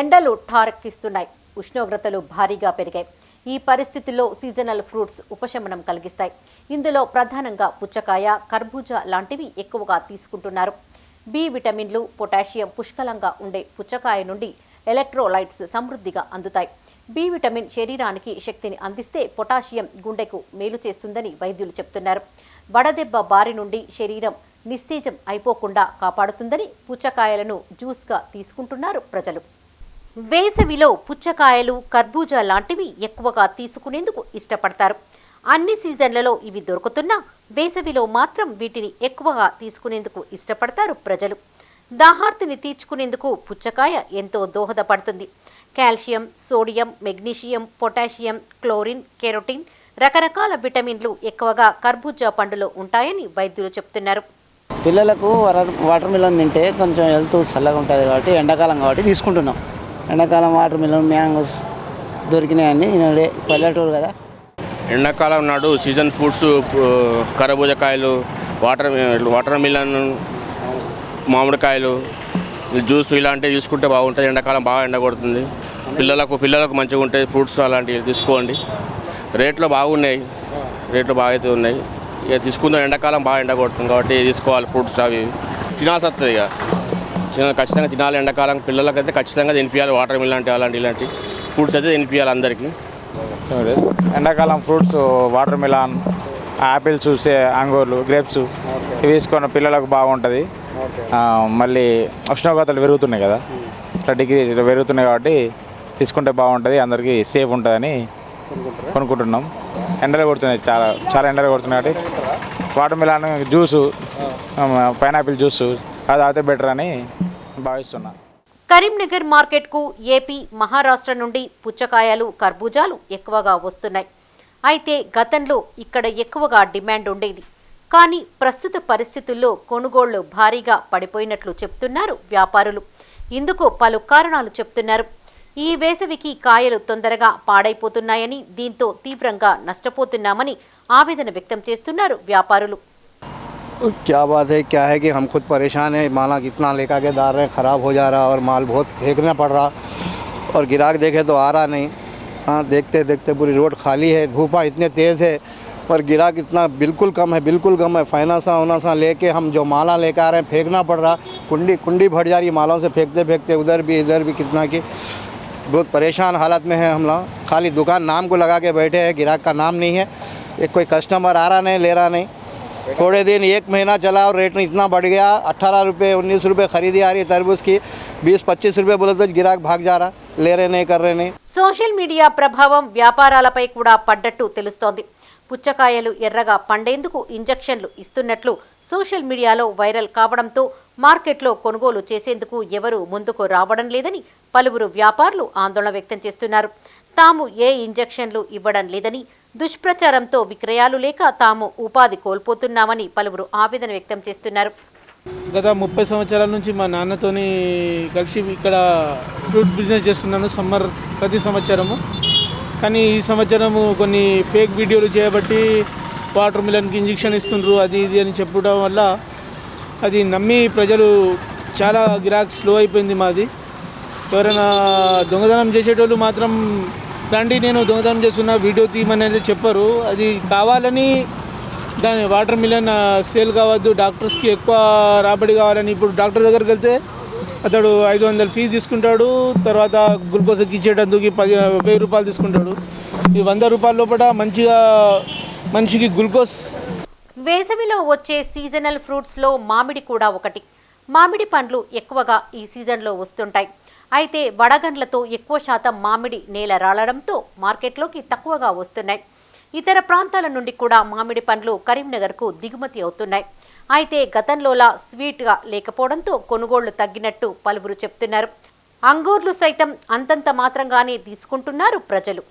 ఎండలు ఠారెక్కిస్తున్నాయి. ఉష్ణోగ్రతలు భారీగా పెరిగాయి. ఈ పరిస్థితుల్లో సీజనల్ ఫ్రూట్స్ ఉపశమనం కలిగిస్తాయి. ఇందులో ప్రధానంగా పుచ్చకాయ కర్బూజా లాంటివి ఎక్కువగా తీసుకుంటున్నారు. బి విటమిన్లు పొటాషియం పుష్కలంగా ఉండే పుచ్చకాయ నుండి ఎలక్ట్రోలైట్స్ సమృద్ధిగా అందుతాయి. బి విటమిన్ శరీరానికి శక్తిని అందిస్తే పొటాషియం గుండెకు మేలు చేస్తుందని వైద్యులు చెప్తున్నారు. వడదెబ్బ బారి నుండి శరీరం నిస్తేజం అయిపోకుండా కాపాడుతుందని పుచ్చకాయలను జ్యూస్గా తీసుకుంటున్నారు ప్రజలు. వేసవిలో పుచ్చకాయలు కర్బూజా లాంటివి ఎక్కువగా తీసుకునేందుకు ఇష్టపడతారు. అన్ని సీజన్లలో ఇవి దొరుకుతున్నా వేసవిలో మాత్రం వీటిని ఎక్కువగా తీసుకునేందుకు ఇష్టపడతారు ప్రజలు. దాహార్తిని తీర్చుకునేందుకు పుచ్చకాయ ఎంతో దోహదపడుతుంది. Calcium sodium magnesium potassium chlorine carotene రకరకాల విటమిన్లు ఎక్కువగా కర్బూజా పండులో ఉంటాయని వైద్యులు చెప్తున్నారు. పిల్లలకు వాటర్ వాటర్ మిలన్ తింటే కొంచెం హెల్త్ చల్లగా ఉంటుంది కాబట్టి ఎండాకాలం కాబట్టి తీసుకుంటున్నాం. ఎండాకాలం వాటర్ మిలన్ మ్యాంగోస్ దొరికినాయని తినడే పల్లెటూరు కదా. ఎండాకాలం నాడు సీజన్ ఫ్రూట్స్ కరబూజకాయలు వాటర్ వాటర్ మిలన్ మామిడికాయలు జ్యూస్ ఇలాంటివి తీసుకుంటే బాగుంటుంది. ఎండాకాలం బాగా ఎండ కొడుతుంది పిల్లలకు పిల్లలకు మంచిగా ఉంటాయి ఫ్రూట్స్ అలాంటివి తీసుకోండి. రేట్లు బాగున్నాయి. రేట్లు బాగా అయితే ఉన్నాయి. ఇక తీసుకుందాం. ఎండాకాలం బాగా ఎండ కొడుతుంది కాబట్టి తీసుకోవాలి ఫ్రూట్స్ అవి. తినాల్సి వస్తుంది ఇక. ఖచ్చితంగా తినాలి ఎండాకాలం. పిల్లలకి అయితే ఖచ్చితంగా తినిపించాలి వాటర్ ఇలాంటి అలాంటి ఇలాంటి ఫ్రూట్స్ అయితే తినిపించాలి అందరికీ. ఎండాకాలం ఫ్రూట్స్ వాటర్ మిలాన్ యాపిల్ చూసే అంగూర్లు గ్రేప్స్ ఇవి తీసుకున్న పిల్లలకు బాగుంటుంది. మళ్ళీ ఉష్ణోగ్రతలు పెరుగుతున్నాయి కదా. ఇట్లా డిగ్రీ పెరుగుతున్నాయి కాబట్టి తీసుకుంటే బాగుంటుంది అందరికీ సేఫ్ ఉంటుందని కొనుక్కుంటున్నాం. ఎండలు కొడుతున్నాయి చాలా చాలా ఎండలు కొడుతున్నాయి కాబట్టి water melon juice pineapple juice అది అయితే బెటర్ అని భావిస్తున్నా. కరీంనగర్ మార్కెట్కు ఏపీ మహారాష్ట్ర నుండి పుచ్చకాయలు కర్బూజాలు ఎక్కువగా వస్తున్నాయి. అయితే గతంలో ఇక్కడ ఎక్కువగా డిమాండ్ ఉండేది. కానీ ప్రస్తుత పరిస్థితుల్లో కొనుగోళ్ళు భారీగా పడిపోయినట్లు చెప్తున్నారు వ్యాపారులు. ఇందుకు పలు కారణాలు చెప్తున్నారు. ఈ వేసవికి కాయలు తొందరగా పాడైపోతున్నాయని దీంతో తీవ్రంగా నష్టపోతున్నామని ఆవేదన వ్యక్తం చేస్తున్నారు వ్యాపారులు. क्या बात है, क्या है कि हम खुद परेशान हैं, माला कितना लेकर के दार रहे, ख़राब हो जा रहा और माल बहुत फेंकना पड़ रहा और गिराक देखे तो आ रहा नहीं। हाँ देखते देखते पूरी रोड खाली है, धूपा इतने तेज़ है पर गिराक इतना बिल्कुल कम है, बिल्कुल कम है। फाइनांसा वनासा लेके हम जो माला लेकर आ रहे हैं, फेंकना पड़ रहा। कुंडी कुंडी भर जा रही है मालों से, फेंकते फेंकते उधर भी, इधर भी कितना की बहुत परेशान हालत में है हम लोग। खाली दुकान नाम को लगा के बैठे हैं, गिराक का नाम नहीं है। एक कोई कस्टमर आ रहा नहीं, ले रहा नहीं। थोड़े दिन एक महीना चला और रेट इतना बढ़ गया अट्ठारह रुपये उन्नीस रुपये खरीदी आ रही है तरबूज की बीस पच्चीस रुपये बोले तो गिराक भाग जा रहा ले रहे नहीं कर रहे नहीं సోషల్ మీడియా ప్రభావం వ్యాపారాలపై కూడా పడ్డట్టు తెలుస్తోంది పుచ్చకాయలు ఎర్రగా పండేందుకు ఇంజెక్షన్లు ఇస్తున్నట్లు సోషల్ మీడియాలో వైరల్ కావడంతో మార్కెట్లో కొనుగోలు చేసేందుకు ఎవరూ ముందుకు రావడం లేదని పలువురు వ్యాపారులు ఆందోళన వ్యక్తం చేస్తున్నారు తాము ఏ ఇంజెక్షన్లు ఇవ్వడం లేదని దుష్ప్రచారంతో విక్రయాలు లేక తాము ఉపాధి కోల్పోతున్నామని పలువురు ఆవేదన వ్యక్తం చేస్తున్నారు. గత ముప్పై సంవత్సరాల నుంచి మా నాన్నతోని కలిసి ఇక్కడ ఫ్రూట్ బిజినెస్ చేస్తున్నాను సమ్మర్ ప్రతి సంవత్సరము. కానీ ఈ సంవత్సరము కొన్ని ఫేక్ వీడియోలు చేయబట్టి వాటర్ మిలన్కి ఇంజెక్షన్ ఇస్తుండ్రు అది ఇది అని చెప్పడం వల్ల అది నమ్మి ప్రజలు చాలా గిరాక్ స్లో అయిపోయింది మాది. ఎవరైనా దొంగతనం చేసేటోళ్ళు మాత్రం దాంట్లో నేను దొంగతనం చేస్తున్న వీడియో తీయమని అయితే చెప్పరు. అది కావాలని దాని వాటర్ మిలన్ సేల్ కావద్దు డాక్టర్స్కి ఎక్కువ రాబడి కావాలని ఇప్పుడు డాక్టర్ దగ్గరికి వెళ్తే అతడు ఐదు వందలు ఫీజు తీసుకుంటాడు తర్వాత గ్లూకోజ్ ఎక్కించేటందుకు పది వెయ్యి రూపాయలు తీసుకుంటాడు. ఈ వంద రూపాయల లోపల మంచిగా మనిషికి గ్లూకోజ్ వేసవిలో వచ్చే సీజనల్ ఫ్రూట్స్లో మామిడి కూడా ఒకటి. మామిడి పండ్లు ఎక్కువగా ఈ సీజన్లో వస్తుంటాయి. అయితే వడగండ్లతో ఎక్కువ శాతం మామిడి నేల రాలడంతో మార్కెట్లోకి తక్కువగా వస్తున్నాయి. ఇతర ప్రాంతాల నుండి కూడా మామిడి పండ్లు కరీంనగర్కు దిగుమతి అవుతున్నాయి. అయితే గతంలోలా స్వీట్గా లేకపోవడంతో కొనుగోళ్ళు తగ్గినట్టు పలువురు చెప్తున్నారు. అంగూర్లు సైతం అంతంత మాత్రంగానే తీసుకుంటున్నారు ప్రజలు.